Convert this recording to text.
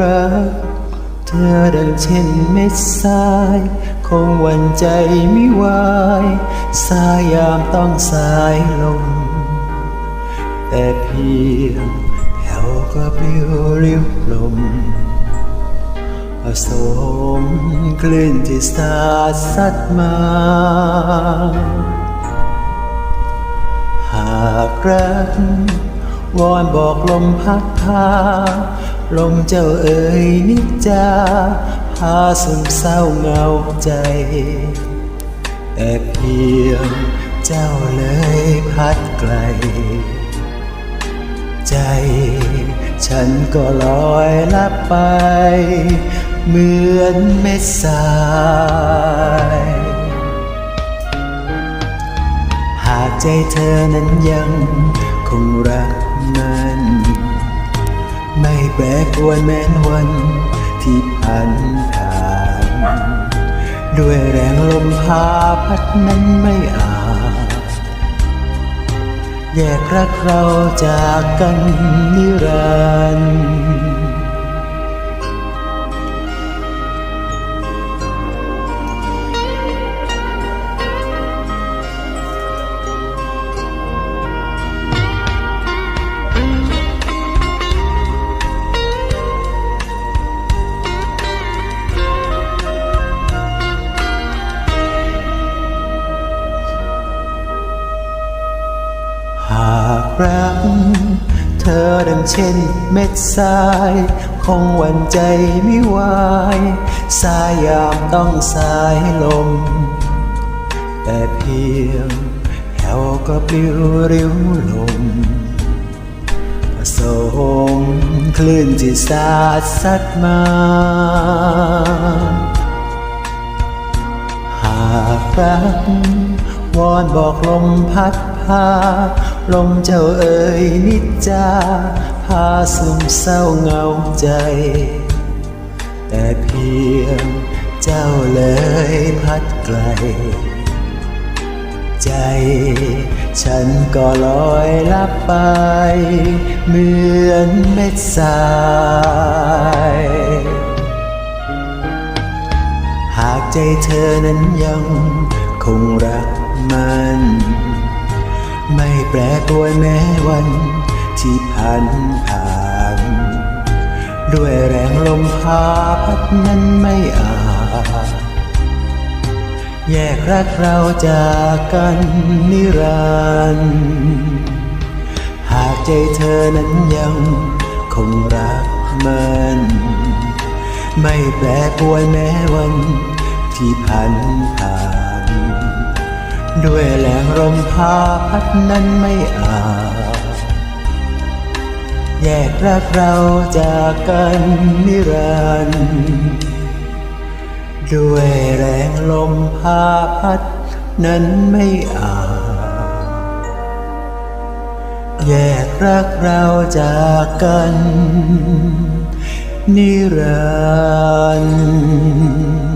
รัก เธอดังเช่นเม็ดทรายคงวันใจไม่ไหวสายยามต้องสายลม แต่เพียงแผ่วก็ปลิวริ้วลมผสมคลื่นที่สาดซัดมา หากรัก วอนบอกลมพัดพา ลมเจ้าเอ๋ยนิจจา พาซึมเศร้าเหงาใจ แต่เพียงเจ้าเลยพัดไกล ใจ ฉันก็ลอยลับไป เหมือนเม็ดทรายหากใจเธอนั้นยังคงรัก มัน ไม่แปรปรวนแม้นวันที่ผ่านผ่าน ด้วยแรงลมพาพัดนั้นไม่อาจแยกรักเราจากกันนิรันดร์ รัก เธอดังเช่นเม็ดทรายคงหวั่นใจไม่ไหวสายยามต้องสายลม แต่เพียงแผ่วก็ปลิวริ้วลมผสมคลื่นที่สาดซัดมา หากรัก วอนบอกลมพัดพา ลมเจ้าเอ๋ยนิจจา พาซึมเศร้าเหงาใจ แต่เพียงเจ้าเลยพัดไกล ใจ ฉันก็ลอยลับไป เหมือนเม็ดทรายหากใจเธอนั้นยัง งรักมัน ไม่แปรปรวนแม้วันที่ผ่านผ่าน ด้วยแรงลมพาพัดนั้นไม่อาจแยกรักเราจากกันนิรันดร์หากใจเธอนั้นยังคงรักมัน ไม่แปรปรวนแม้วัน ที่ผ่านผ่าน ด้วยแรงลมพาพัดนั้นไม่อาจแยกรักเราจากกันนิรันดร์ด้วยแรงลมพาพัดนั้นไม่อาจแยกรักเราจากกันนิรันดร์